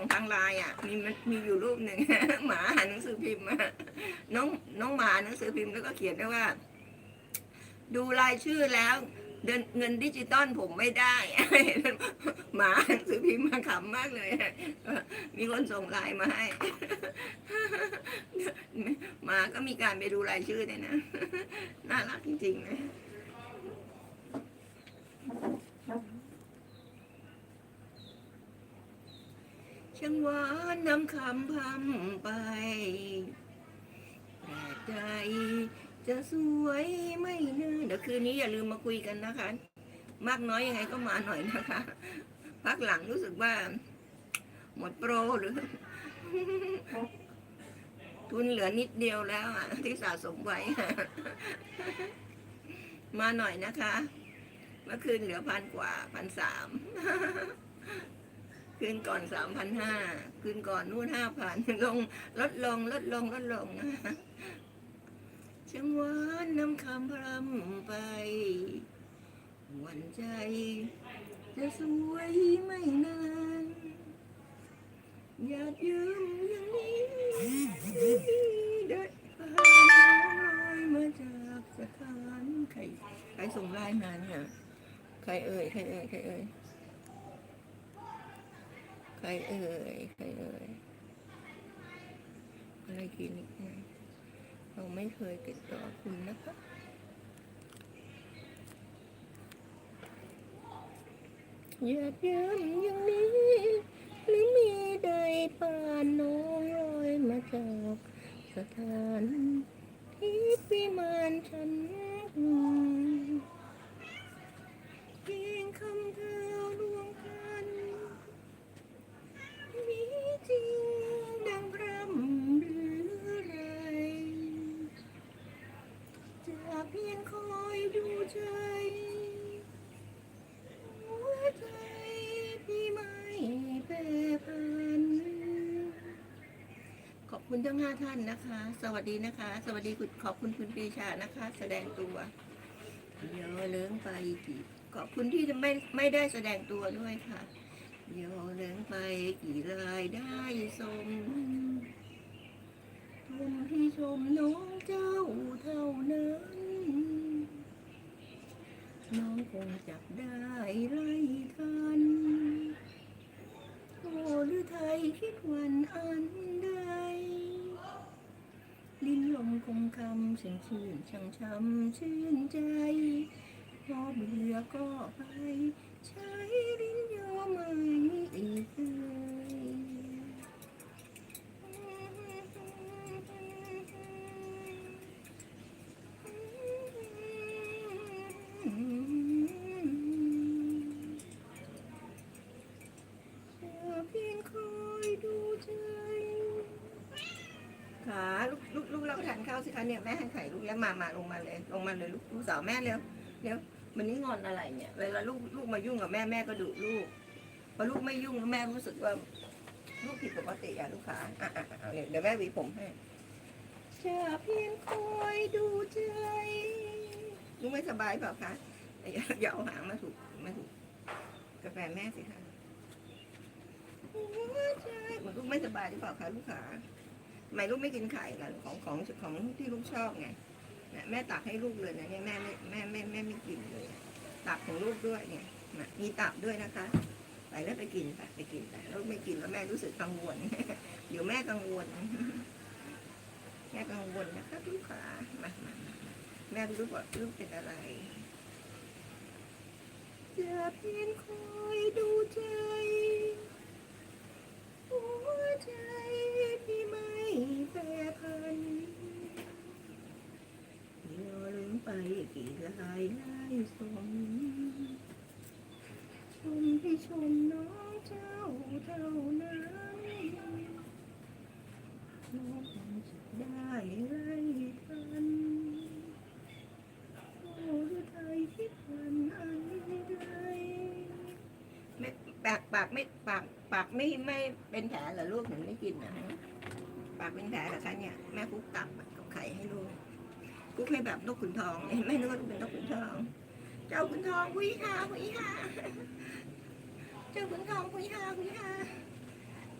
ส่งทางไลน์อะมีมันมีอยู่รูปหนึ่ง หมาหันหนังสือพิมพ์มาน้องน้องหมาหนังสือพิมพ์แล้วก็เขียนด้วยว่า ดูรายชื่อแล้วเดินเงินดิจิตอลผมไม่ได้ หมาหนังสือพิมพ์มาขำมากเลย มีคนส่งไลน์มาให้ หมาก็มีการไปดูรายชื่อเนี่ยนะ น่ารักจริงๆนะ ช่างหวานนำคำพำไปแต่ใจจะสวยไม่เนื่อเดี๋ยวคืนนี้อย่าลืมมาคุยกันนะคะ มากน้อยยังไงก็มาหน่อยนะคะ พักหลังรู้สึกว่า หมดโปรหรือ ทุนเหลือนิดเดียวแล้วอะ ที่สะสมไว้ มาหน่อยนะคะ เมื่อคืนเหลือพันกว่าพันสาม คืนก่อนสามพันห้าคืนก่อนนู่นห้าพันลงลดลงลดลงลดลงนะช่างหวานนำคำพรำไป หวันใจ จะสวยไม่นานอยากยืมอย่างนี้ได้ผ่านน้องลอยมาจากสถานใครใครส่งไลน์มาเนี่ยใครเอ่ยใครเอ่ยใครเอ่ย ใครเอ่ยใครเอ่ยอะไรคลินิกเนี่ยเราไม่เคยติดต่อคุณนะคะอยากย้ำอย่างนี้ หรือมีใดผ่านน้องลอยมาจากสถาน คุณทั้งห้าท่านนะคะ สวัสดีนะคะ สวัสดีคุณขอบคุณคุณปรีชานะคะ แสดงตัวเยอะเลิ้งไปกี่ขอบคุณที่ไม่ไม่ได้แสดงตัวด้วยค่ะเดี๋ยวเลี้งไปกี่รายได้สมชมให้ชมน้องเจ้าเท่านั้นน้องคงจับได้ไล่ทันโอ้หรือไทยคิดวันอันใด คงคำเสียงชื่นช่างช้ำชื่นใจพอเบื่อก็ไปใช้ลิ้น ขาลูกลูกลูกเราทานข้าวสิคะเนี่ยแม่ให้ไข่ลูกแล้วมามาลงมาเลย ลงมาเลยลูกลูกสาวแม่เร็วเร็ววันนี้งอนอะไรเนี่ยเวลาลูกลูกมายุ่งกับแม่แม่ก็ดุลูกพอลูกไม่ยุ่งแล้วแม่รู้สึกว่า ลูกผิดปกติอะลูกขาอะอะอะเอาเดี๋ยวแม่หวีผมให้จะเพียงคอยดูใจลูกไม่สบายเปล่าคะอย่าอย่าเอาหางมาถูกมาถูกกาแฟแม่สิคะหัวใจเหมือนลูกไม่สบายหรือเปล่าคะลูกขา ทำไมลูกไม่กินไข่ล่ะของของของที่ลูกชอบไงแม่ตักให้ลูกเลยนะเนี่ยแม่ไม่แม่แม่แม่ไม่กินเลยตักของลูกด้วยเนี่ยน่ะมีตับด้วยนะคะ ไปแล้วไปกินไปไปกินไปลูกไม่กินแล้วแม่รู้สึกกังวลเดี๋ยวแม่กังวลแม่กังวลนะคะลูกขามามาแม่รู้ว่าลูกเป็นอะไรจะเพียงคอยดูใจ กี่ลายลายสมชมให้ชมน้องเจ้าเท่านั้นน้องคงจะได้ไล่ทันโอ้หรือไทยคิดวันอันใดไม่ปากปากไม่ปากปากไม่ไม่เป็นแผลเหรอลูกถึงไม่กินนะฮะปากเป็นแผลเหรอคะเนี่ยแม่คุกตับกับไข่ให้ลูก คุกให้แบบนกขุนทองเห็นไหมนึกว่าลูเป็นนกขุนทอง เจ้าขุนทองคุยฮาคุยฮาเจ้าขุนทองคุยฮาคุยฮา